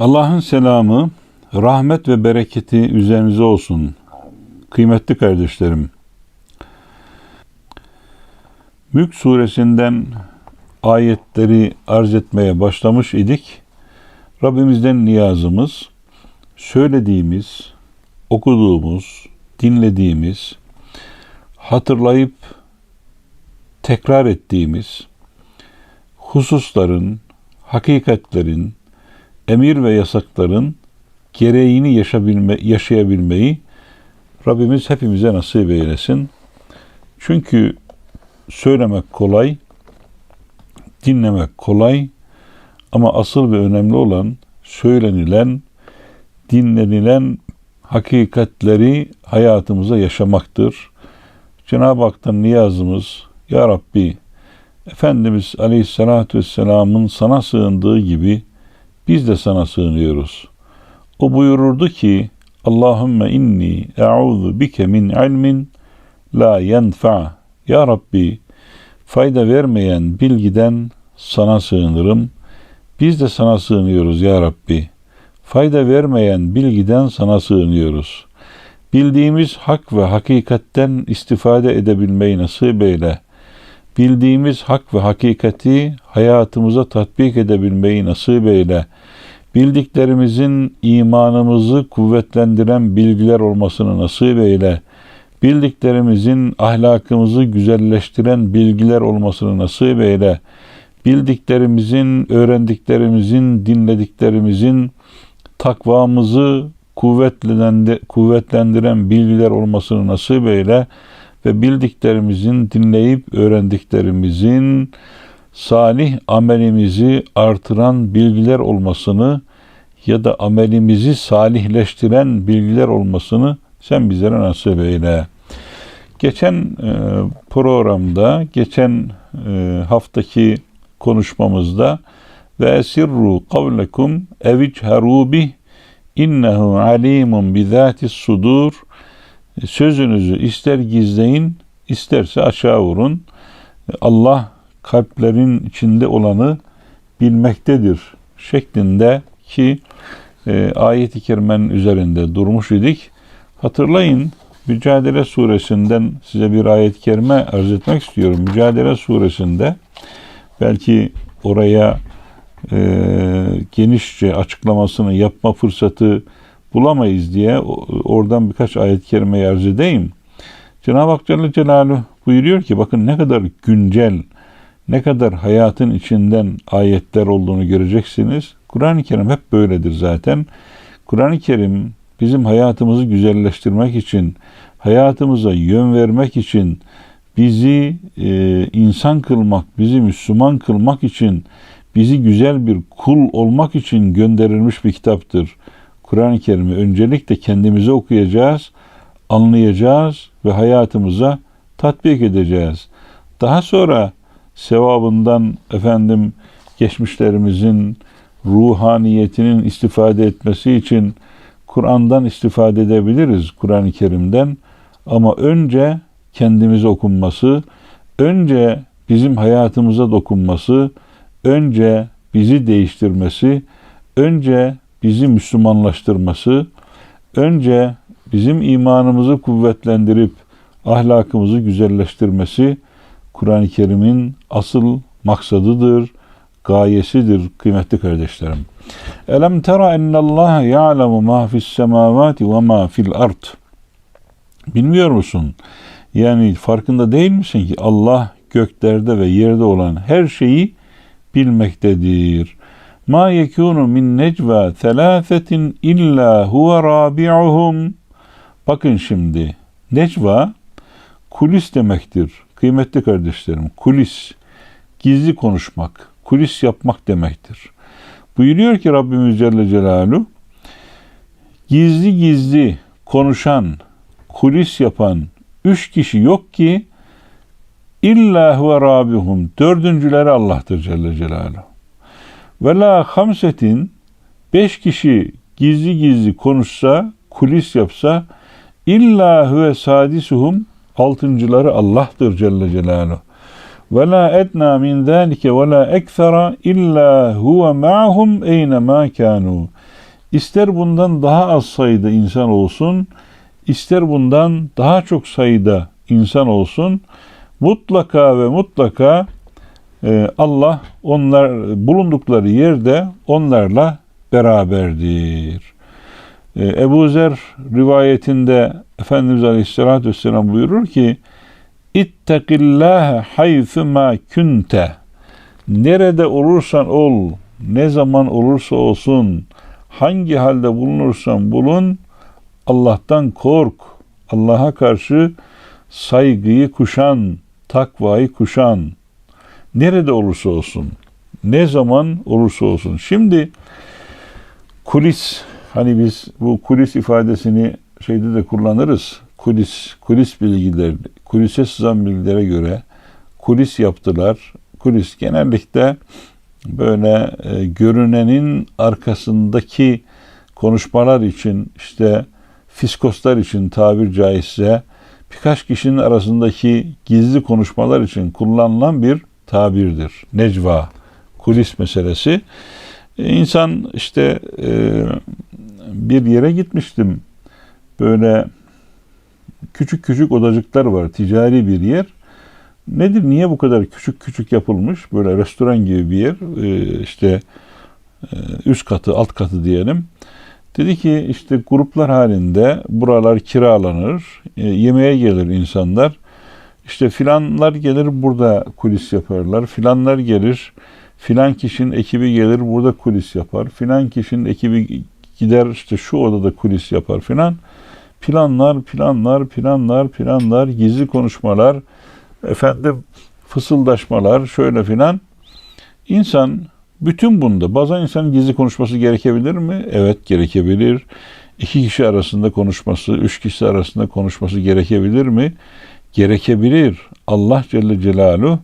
Allah'ın selamı, rahmet ve bereketi üzerinize olsun. Kıymetli kardeşlerim. Mülk suresinden ayetleri arz etmeye başlamış idik. Rabbimizden niyazımız, söylediğimiz, okuduğumuz, dinlediğimiz, hatırlayıp tekrar ettiğimiz hususların, hakikatlerin, emir ve yasakların gereğini yaşayabilme, yaşayabilmeyi Rabbimiz hepimize nasip eylesin. Çünkü söylemek kolay, dinlemek kolay ama asıl ve önemli olan söylenilen, dinlenilen hakikatleri hayatımıza yaşamaktır. Cenab-ı Hak'tan niyazımız, Ya Rabbi, Efendimiz Aleyhisselatü Vesselam'ın sana sığındığı gibi biz de sana sığınıyoruz. O buyururdu ki, Allahümme inni e'udhu bike min ilmin la yenfa. Ya Rabbi, fayda vermeyen bilgiden sana sığınırım. Biz de sana sığınıyoruz ya Rabbi. Fayda vermeyen bilgiden sana sığınıyoruz. Bildiğimiz hak ve hakikatten istifade edebilmeyi nasip eyle. Bildiğimiz hak ve hakikati hayatımıza tatbik edebilmeyi nasip eyle. Bildiklerimizin imanımızı kuvvetlendiren bilgiler olmasını nasip eyle. Bildiklerimizin ahlakımızı güzelleştiren bilgiler olmasını nasip eyle. Bildiklerimizin, öğrendiklerimizin, dinlediklerimizin takvamızı kuvvetlendiren bilgiler olmasını nasip eyle ve bildiklerimizin, dinleyip öğrendiklerimizin salih amelimizi artıran bilgiler olmasını ya da amelimizi salihleştiren bilgiler olmasını sen bizlere nasip eyle. Geçen e, programda, geçen e, haftaki konuşmamızda ve esirru kavlekum evicheru bih innehu alimun bizatis sudur sözünüzü ister gizleyin isterse aşağı vurun. Allah kalplerin içinde olanı bilmektedir şeklinde ki e, ayet-i kerimenin üzerinde durmuş idik. Hatırlayın Mücadele suresinden size bir ayet-i kerime arz etmek istiyorum. Mücadele suresinde belki oraya e, genişçe açıklamasını yapma fırsatı bulamayız diye oradan birkaç ayet-i kerimeyi arz edeyim. Cenab-ı Hak Celle Celaluhu buyuruyor ki bakın ne kadar güncel, ne kadar hayatın içinden ayetler olduğunu göreceksiniz. Kur'an-ı Kerim hep böyledir zaten. Kur'an-ı Kerim bizim hayatımızı güzelleştirmek için, hayatımıza yön vermek için, bizi e, insan kılmak, bizi Müslüman kılmak için, bizi güzel bir kul olmak için gönderilmiş bir kitaptır. Kur'an-ı Kerim'i öncelikle kendimize okuyacağız, anlayacağız ve hayatımıza tatbik edeceğiz. Daha sonra sevabından efendim geçmişlerimizin ruhaniyetinin istifade etmesi için Kur'an'dan istifade edebiliriz, Kur'an-ı Kerim'den. Ama önce kendimize okunması, önce bizim hayatımıza dokunması, önce bizi değiştirmesi, önce bizi Müslümanlaştırması, önce bizim imanımızı kuvvetlendirip ahlakımızı güzelleştirmesi Kur'an-ı Kerim'in asıl maksadıdır, gayesidir kıymetli kardeşlerim. Elem tera ennallaha ya'lemu ma fis semavati ve ma fil ard. Bilmiyor musun? Yani farkında değil misin ki Allah göklerde ve yerde olan her şeyi bilmektedir. Ma yekunu min necva thelâfetin illa huve rabi'uhum. Bakın şimdi necva kulis demektir. Kıymetli kardeşlerim kulis gizli konuşmak, kulis yapmak demektir. Buyuruyor ki Rabbimiz Celle Celaluhu gizli gizli konuşan, kulis yapan üç kişi yok ki illa huve rabihum dördüncüleri Allah'tır Celle Celaluhu. Ve la hamsetin beş kişi gizli gizli konuşsa, kulis yapsa illa huve sadisuhum altıncıları Allah'tır Celle Celaluhu. Ve la etna min zalike ve la ekthara illa huve ma'hum eynema kanu. ister bundan daha az sayıda insan olsun, ister bundan daha çok sayıda insan olsun, mutlaka ve mutlaka Allah onlar bulundukları yerde onlarla beraberdir. E, Ebu Zer rivayetinde Efendimiz Aleyhisselatü Vesselam buyurur ki İttekillâhe haythu ma kunte Nerede olursan ol, ne zaman olursa olsun, hangi halde bulunursan bulun, Allah'tan kork. Allah'a karşı saygıyı kuşan, takvayı kuşan. Nerede olursa olsun, ne zaman olursa olsun. Şimdi kulis, hani biz bu kulis ifadesini şeyde de kullanırız. Kulis, kulis bilgileri, kulise sızan bilgilere göre kulis yaptılar. Kulis genellikle böyle e, görünenin arkasındaki konuşmalar için işte fiskoslar için tabir caizse birkaç kişinin arasındaki gizli konuşmalar için kullanılan bir tabirdir. Necva, kulis meselesi. E, insan işte e, bir yere gitmiştim. Böyle küçük küçük odacıklar var. Ticari bir yer. Nedir? Niye bu kadar küçük küçük yapılmış? Böyle restoran gibi bir yer. Ee, işte e, üst katı, alt katı diyelim. Dedi ki işte gruplar halinde buralar kiralanır. E, yemeğe gelir insanlar. İşte filanlar gelir burada kulis yaparlar. Filanlar gelir. Filan kişinin ekibi gelir burada kulis yapar. Filan kişinin ekibi gider işte şu odada kulis yapar filan. Planlar, planlar, planlar, planlar, gizli konuşmalar, efendim fısıldaşmalar şöyle filan. İnsan bütün bunda bazen insan gizli konuşması gerekebilir mi? Evet gerekebilir. İki kişi arasında konuşması, üç kişi arasında konuşması gerekebilir mi? Gerekebilir. Allah Celle Celaluhu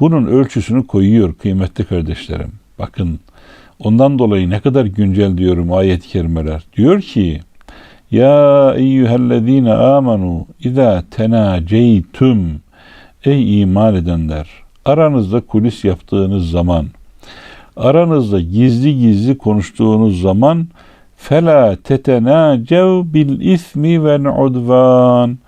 bunun ölçüsünü koyuyor kıymetli kardeşlerim. Bakın ondan dolayı ne kadar güncel diyorum ayet-i kerimeler. Diyor ki ya eyyühellezine amenu izâ tenâceytüm Ey iman edenler! Aranızda kulis yaptığınız zaman, aranızda gizli gizli konuştuğunuz zaman fela tetenacev bil ismi ve udvan.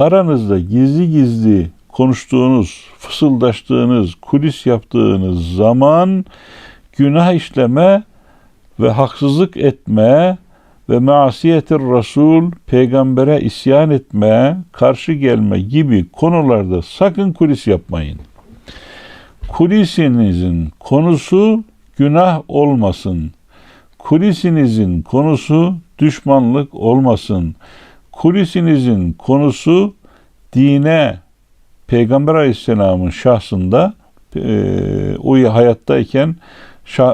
Aranızda gizli gizli konuştuğunuz, fısıldaştığınız, kulis yaptığınız zaman günah işleme ve haksızlık etme ve masiyetir Resul, peygambere isyan etme, karşı gelme gibi konularda sakın kulis yapmayın. Kulisinizin konusu günah olmasın. Kulisinizin konusu düşmanlık olmasın. Kulisinizin konusu dine, Peygamber Aleyhisselam'ın şahsında e, o hayattayken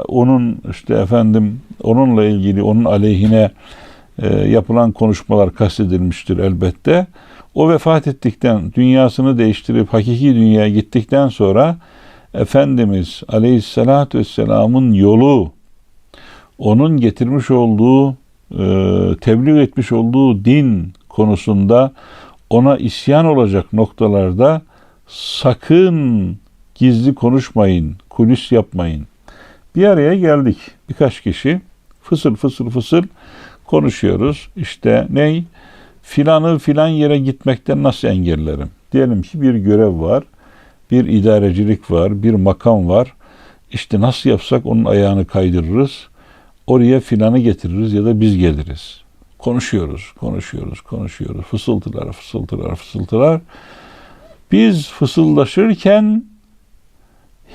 onun işte efendim onunla ilgili onun aleyhine e, yapılan konuşmalar kastedilmiştir elbette. O vefat ettikten, dünyasını değiştirip hakiki dünyaya gittikten sonra Efendimiz Aleyhisselatü Vesselam'ın yolu, onun getirmiş olduğu, tebliğ etmiş olduğu din konusunda ona isyan olacak noktalarda sakın gizli konuşmayın, kulis yapmayın. Bir araya geldik birkaç kişi fısıl fısıl fısıl konuşuyoruz. İşte ney? Filanı filan yere gitmekten nasıl engellerim? Diyelim ki bir görev var, bir idarecilik var, bir makam var. İşte nasıl yapsak onun ayağını kaydırırız. Oraya filanı getiririz ya da biz geliriz. Konuşuyoruz, konuşuyoruz, konuşuyoruz. Fısıltılar, fısıltılar, fısıltılar. Biz fısıldaşırken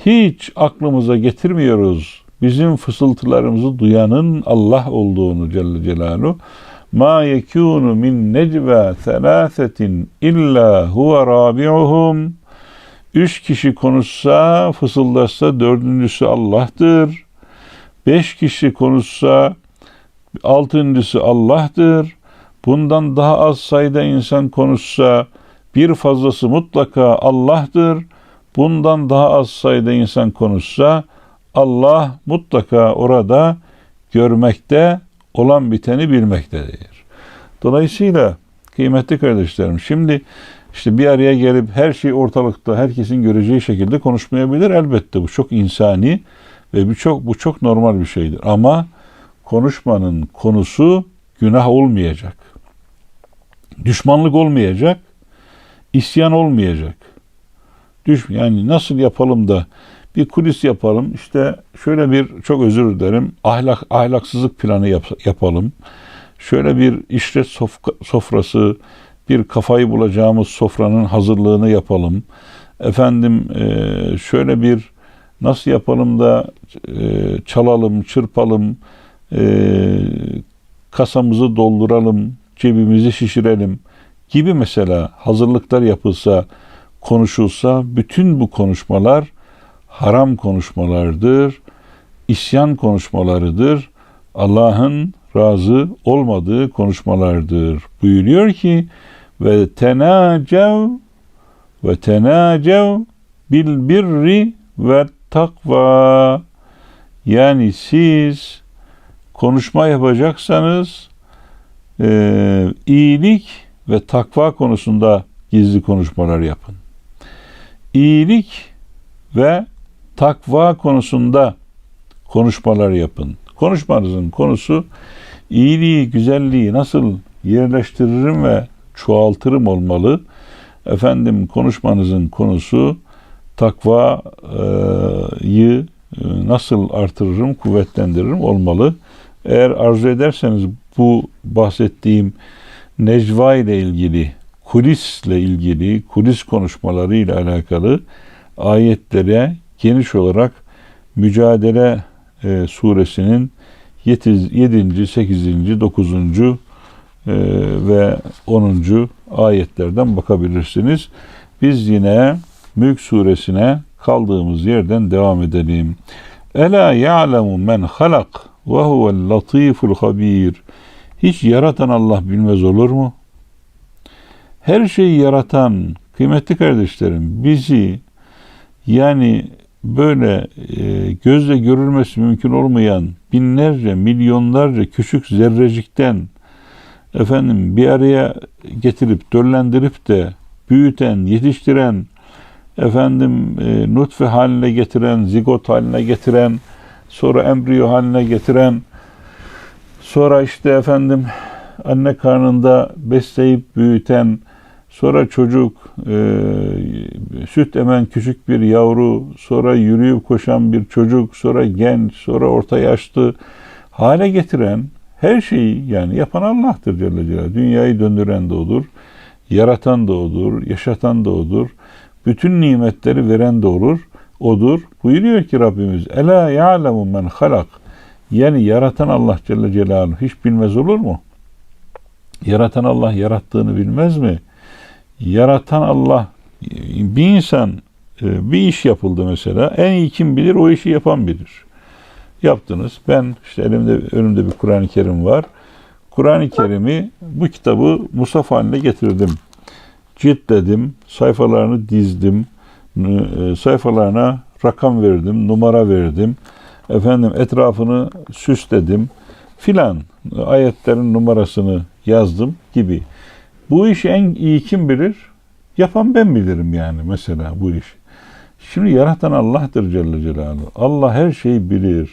hiç aklımıza getirmiyoruz bizim fısıltılarımızı duyanın Allah olduğunu Celle Celaluhu. Ma yekunu min necva thelâsetin illa huve rabi'uhum. Üç kişi konuşsa, fısıldaşsa dördüncüsü Allah'tır. Beş kişi konuşsa, altıncısı Allah'tır. Bundan daha az sayıda insan konuşsa, bir fazlası mutlaka Allah'tır. Bundan daha az sayıda insan konuşsa Allah mutlaka orada görmekte olan biteni bilmektedir. Dolayısıyla kıymetli kardeşlerim şimdi işte bir araya gelip her şey ortalıkta herkesin göreceği şekilde konuşmayabilir elbette bu çok insani ve bu çok bu çok normal bir şeydir. Ama konuşmanın konusu günah olmayacak. Düşmanlık olmayacak. isyan olmayacak. Düş yani nasıl yapalım da bir kulis yapalım. İşte şöyle bir çok özür dilerim. Ahlak ahlaksızlık planı yap, yapalım. Şöyle bir işlet sofka, sofrası, bir kafayı bulacağımız sofranın hazırlığını yapalım. Efendim e, şöyle bir nasıl yapalım da e, çalalım, çırpalım, e, kasamızı dolduralım, cebimizi şişirelim gibi mesela hazırlıklar yapılsa, konuşulsa bütün bu konuşmalar haram konuşmalardır, isyan konuşmalarıdır. Allah'ın razı olmadığı konuşmalardır. Buyuruyor ki ve tenacev ve tenacev bil birri ve takva yani siz konuşma yapacaksanız e, iyilik ve takva konusunda gizli konuşmalar yapın. İyilik ve takva konusunda konuşmalar yapın. Konuşmanızın konusu iyiliği, güzelliği nasıl yerleştiririm ve çoğaltırım olmalı. Efendim konuşmanızın konusu takvayı e, nasıl artırırım, kuvvetlendiririm olmalı. Eğer arzu ederseniz bu bahsettiğim necva ile ilgili, kulisle ilgili, kulis konuşmaları ile alakalı ayetlere geniş olarak Mücadele e, suresinin 7. 8. 9. ve 10. ayetlerden bakabilirsiniz. Biz yine Mülk suresine kaldığımız yerden devam edelim. Ela ya'lemu men halak ve huvel latiful habir. Hiç yaratan Allah bilmez olur mu? Her şeyi yaratan kıymetli kardeşlerim bizi yani böyle e, gözle görülmesi mümkün olmayan binlerce, milyonlarca küçük zerrecikten efendim bir araya getirip döllendirip de büyüten, yetiştiren, efendim e, nutfe haline getiren, zigot haline getiren, sonra embriyo haline getiren, sonra işte efendim anne karnında besleyip büyüten, sonra çocuk, e, süt emen küçük bir yavru, sonra yürüyüp koşan bir çocuk, sonra genç, sonra orta yaşlı hale getiren her şeyi yani yapan Allah'tır Celle Celaluhu. Dünyayı döndüren de odur, yaratan da odur, yaşatan da odur. Bütün nimetleri veren de olur, odur. Buyuruyor ki Rabbimiz, Ela ya'lemu men halak. Yani yaratan Allah Celle Celaluhu hiç bilmez olur mu? Yaratan Allah yarattığını bilmez mi? Yaratan Allah bir insan e, bir iş yapıldı mesela en iyi kim bilir o işi yapan bilir. Yaptınız. Ben işte elimde önümde bir Kur'an-ı Kerim var. Kur'an-ı Kerim'i bu kitabı musaf haline getirdim. Ciltledim, sayfalarını dizdim, e, sayfalarına rakam verdim, numara verdim. Efendim etrafını süsledim filan ayetlerin numarasını yazdım gibi. Bu işi en iyi kim bilir? Yapan ben bilirim yani mesela bu iş. Şimdi yaratan Allah'tır Celle Celaluhu. Allah her şeyi bilir.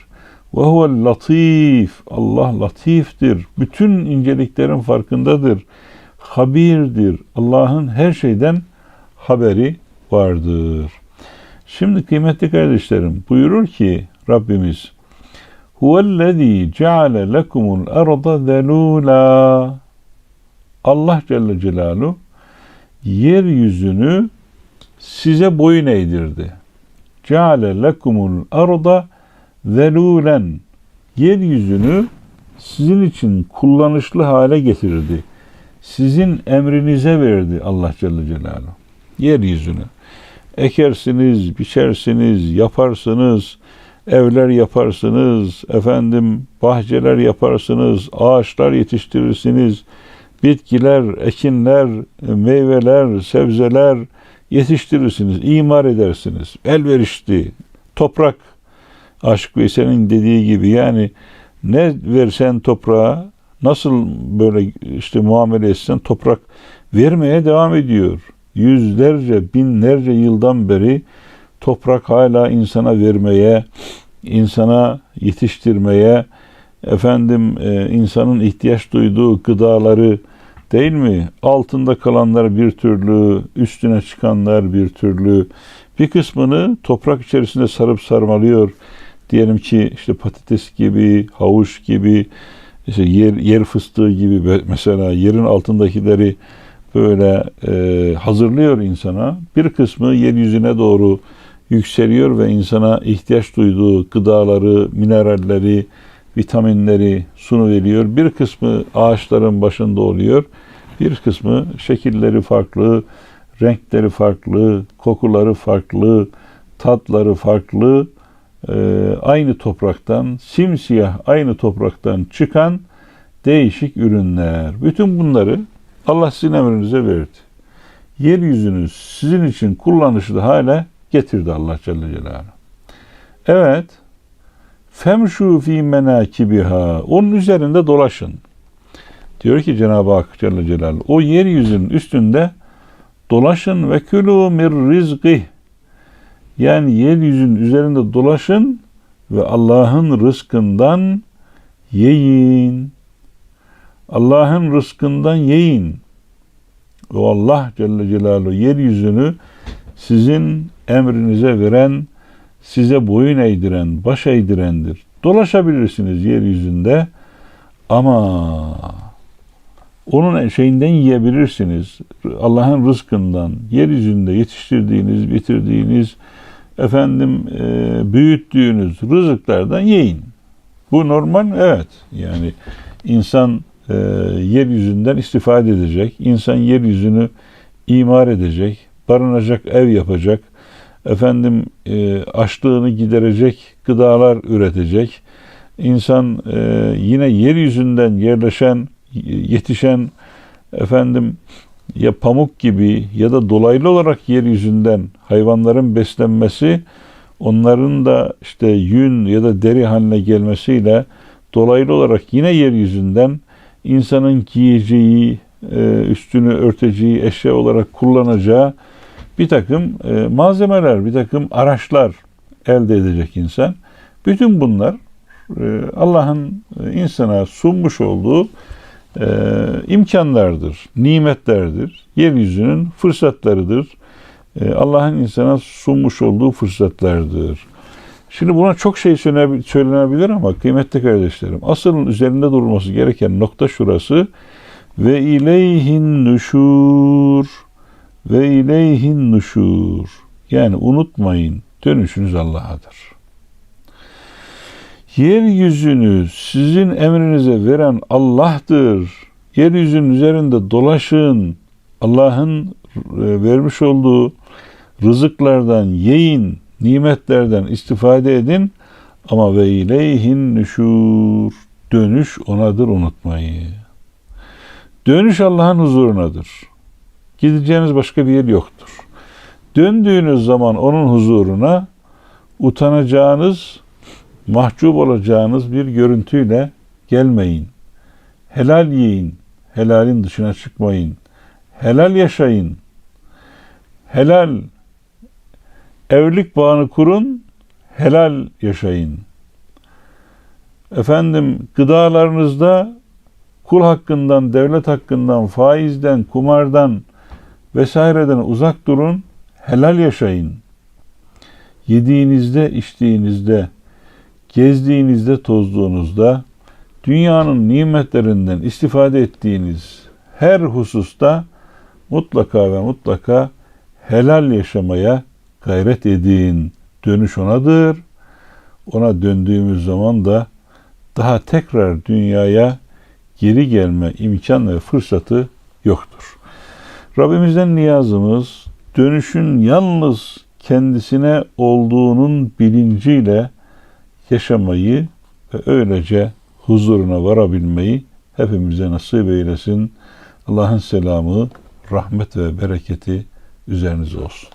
Ve huvel latif. Allah latiftir. Bütün inceliklerin farkındadır. Habirdir. Allah'ın her şeyden haberi vardır. Şimdi kıymetli kardeşlerim buyurur ki Rabbimiz Huvellezî ceale lekumul arda zelûlâ Allah Celle Celaluhu yeryüzünü size boyun eğdirdi. Ceale lekumul arda zelûlen yeryüzünü sizin için kullanışlı hale getirdi. Sizin emrinize verdi Allah Celle Celaluhu. Yeryüzünü. Ekersiniz, biçersiniz, yaparsınız, evler yaparsınız, efendim bahçeler yaparsınız, ağaçlar yetiştirirsiniz, bitkiler, ekinler, meyveler, sebzeler yetiştirirsiniz, imar edersiniz. Elverişli, toprak, Aşık Veysel'in dediği gibi yani ne versen toprağa, nasıl böyle işte muamele etsen toprak vermeye devam ediyor. Yüzlerce, binlerce yıldan beri toprak hala insana vermeye, insana yetiştirmeye, efendim e, insanın ihtiyaç duyduğu gıdaları değil mi? Altında kalanlar bir türlü, üstüne çıkanlar bir türlü. Bir kısmını toprak içerisinde sarıp sarmalıyor. Diyelim ki işte patates gibi, havuç gibi, işte yer, yer fıstığı gibi mesela yerin altındakileri böyle e, hazırlıyor insana. Bir kısmı yeryüzüne doğru yükseliyor ve insana ihtiyaç duyduğu gıdaları, mineralleri, vitaminleri sunu veriyor. Bir kısmı ağaçların başında oluyor. Bir kısmı şekilleri farklı, renkleri farklı, kokuları farklı, tatları farklı. Ee, aynı topraktan, simsiyah aynı topraktan çıkan değişik ürünler. Bütün bunları Allah sizin emrinize verdi. Yeryüzünü sizin için kullanışlı hale getirdi Allah Celle Celaluhu. Evet, femşu fi menakibiha. Onun üzerinde dolaşın. Diyor ki Cenab-ı Hak Celle Celaluhu, o yeryüzünün üstünde dolaşın ve külü mir rizqih. Yani yeryüzünün üzerinde dolaşın ve Allah'ın rızkından yiyin. Allah'ın rızkından yiyin. O Allah Celle Celaluhu yeryüzünü sizin emrinize veren, size boyun eğdiren, baş eğdirendir. Dolaşabilirsiniz yeryüzünde ama onun şeyinden yiyebilirsiniz. Allah'ın rızkından, yeryüzünde yetiştirdiğiniz, bitirdiğiniz, efendim e, büyüttüğünüz rızıklardan yiyin. Bu normal, evet. Yani insan e, yeryüzünden istifade edecek, insan yeryüzünü imar edecek, barınacak ev yapacak, efendim e, açlığını giderecek gıdalar üretecek. İnsan e, yine yeryüzünden yerleşen, yetişen efendim ya pamuk gibi ya da dolaylı olarak yeryüzünden hayvanların beslenmesi onların da işte yün ya da deri haline gelmesiyle dolaylı olarak yine yeryüzünden insanın giyeceği, e, üstünü örteceği eşya olarak kullanacağı bir takım e, malzemeler, bir takım araçlar elde edecek insan. Bütün bunlar e, Allah'ın insana sunmuş olduğu imkanlardır, nimetlerdir, yeryüzünün fırsatlarıdır. Allah'ın insana sunmuş olduğu fırsatlardır. Şimdi buna çok şey söylenebilir ama kıymetli kardeşlerim, asıl üzerinde durulması gereken nokta şurası. Ve ileyhin nüşur ve ileyhin nüşur. Yani unutmayın dönüşünüz Allah'adır. Yeryüzünü sizin emrinize veren Allah'tır. Yeryüzünün üzerinde dolaşın. Allah'ın e, vermiş olduğu rızıklardan yiyin, nimetlerden istifade edin. Ama ve ileyhin nüşur. Dönüş onadır unutmayın. Dönüş Allah'ın huzurunadır. Gideceğiniz başka bir yer yoktur. Döndüğünüz zaman onun huzuruna utanacağınız, mahcup olacağınız bir görüntüyle gelmeyin. Helal yiyin, helalin dışına çıkmayın. Helal yaşayın. Helal evlilik bağını kurun, helal yaşayın. Efendim gıdalarınızda kul hakkından, devlet hakkından, faizden, kumardan vesaireden uzak durun, helal yaşayın. Yediğinizde, içtiğinizde, gezdiğinizde, tozduğunuzda, dünyanın nimetlerinden istifade ettiğiniz her hususta mutlaka ve mutlaka helal yaşamaya gayret edin. Dönüş onadır. Ona döndüğümüz zaman da daha tekrar dünyaya geri gelme imkan ve fırsatı yoktur. Rabbimizden niyazımız dönüşün yalnız kendisine olduğunun bilinciyle yaşamayı ve öylece huzuruna varabilmeyi hepimize nasip eylesin. Allah'ın selamı, rahmet ve bereketi üzerinize olsun.